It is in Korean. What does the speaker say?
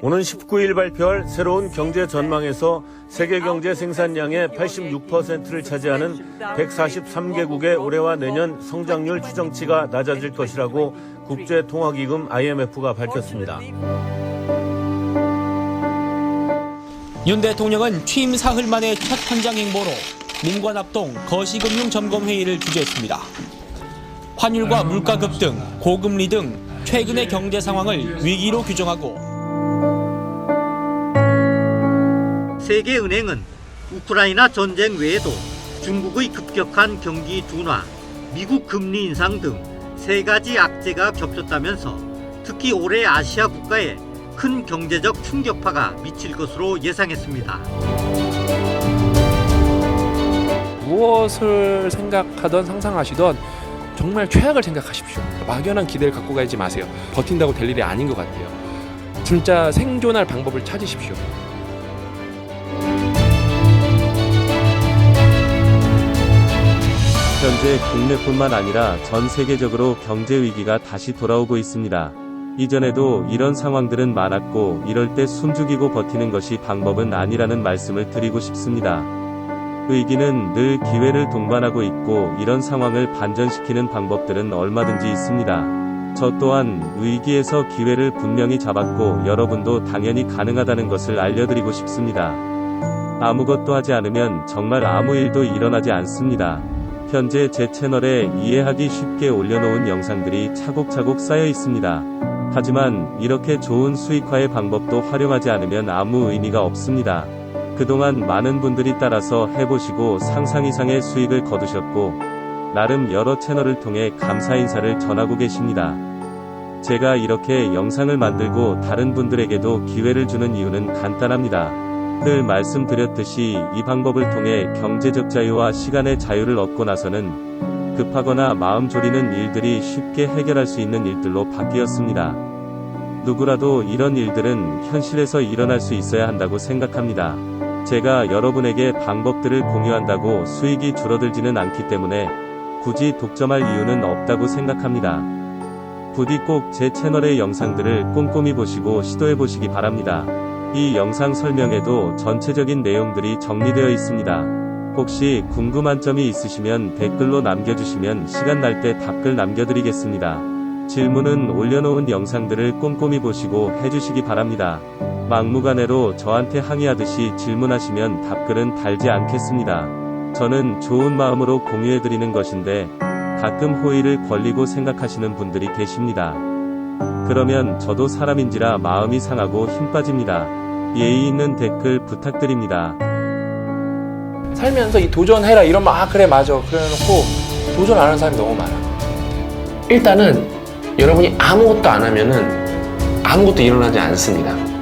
오는 19일 발표할 새로운 경제 전망에서 세계 경제 생산량의 86%를 차지하는 143개국의 올해와 내년 성장률 추정치가 낮아질 것이라고 국제통화기금 IMF가 밝혔습니다. 윤 대통령은 취임 사흘 만에 첫 현장 행보로 민관 합동 거시금융점검회의를 주재했습니다. 환율과 물가 급등, 고금리 등 최근의 경제 상황을 위기로 규정하고 세계은행은 우크라이나 전쟁 외에도 중국의 급격한 경기 둔화, 미국 금리 인상 등 세 가지 악재가 겹쳤다면서 특히 올해 아시아 국가에 큰 경제적 충격파가 미칠 것으로 예상했습니다. 무엇을 생각하던 상상하시던 정말 최악을 생각하십시오. 막연한 기대를 갖고 가지 마세요. 버틴다고 될 일이 아닌 것 같아요. 진짜 생존할 방법을 찾으십시오. 현재 국내뿐만 아니라 전 세계적으로 경제 위기가 다시 돌아오고 있습니다. 이전에도 이런 상황들은 많았고 이럴 때 숨죽이고 버티는 것이 방법은 아니라는 말씀을 드리고 싶습니다. 위기는 늘 기회를 동반하고 있고 이런 상황을 반전시키는 방법들은 얼마든지 있습니다. 저 또한 위기에서 기회를 분명히 잡았고 여러분도 당연히 가능하다는 것을 알려드리고 싶습니다. 아무것도 하지 않으면 정말 아무 일도 일어나지 않습니다. 현재 제 채널에 이해하기 쉽게 올려놓은 영상들이 차곡차곡 쌓여 있습니다. 하지만 이렇게 좋은 수익화의 방법도 활용하지 않으면 아무 의미가 없습니다. 그동안 많은 분들이 따라서 해보시고 상상 이상의 수익을 거두셨고, 나름 여러 채널을 통해 감사 인사를 전하고 계십니다. 제가 이렇게 영상을 만들고 다른 분들에게도 기회를 주는 이유는 간단합니다. 늘 말씀드렸듯이 이 방법을 통해 경제적 자유와 시간의 자유를 얻고 나서는 급하거나 마음 졸이는 일들이 쉽게 해결할 수 있는 일들로 바뀌었습니다. 누구라도 이런 일들은 현실에서 일어날 수 있어야 한다고 생각합니다. 제가 여러분에게 방법들을 공유한다고 수익이 줄어들지는 않기 때문에 굳이 독점할 이유는 없다고 생각합니다. 부디 꼭 제 채널의 영상들을 꼼꼼히 보시고 시도해 보시기 바랍니다. 이 영상 설명에도 전체적인 내용들이 정리되어 있습니다. 혹시 궁금한 점이 있으시면 댓글로 남겨주시면 시간 날 때 답글 남겨드리겠습니다. 질문은 올려놓은 영상들을 꼼꼼히 보시고 해주시기 바랍니다. 막무가내로 저한테 항의하듯이 질문하시면 답글은 달지 않겠습니다. 저는 좋은 마음으로 공유해드리는 것인데 가끔 호의를 권리고 생각하시는 분들이 계십니다. 그러면 저도 사람인지라 마음이 상하고 힘 빠집니다. 예의 있는 댓글 부탁드립니다. 살면서 이 도전해라 이러면 아 그래 맞아 그래 놓고 도전 안 하는 사람이 너무 많아. 일단은 여러분이 아무것도 안 하면은 아무것도 일어나지 않습니다.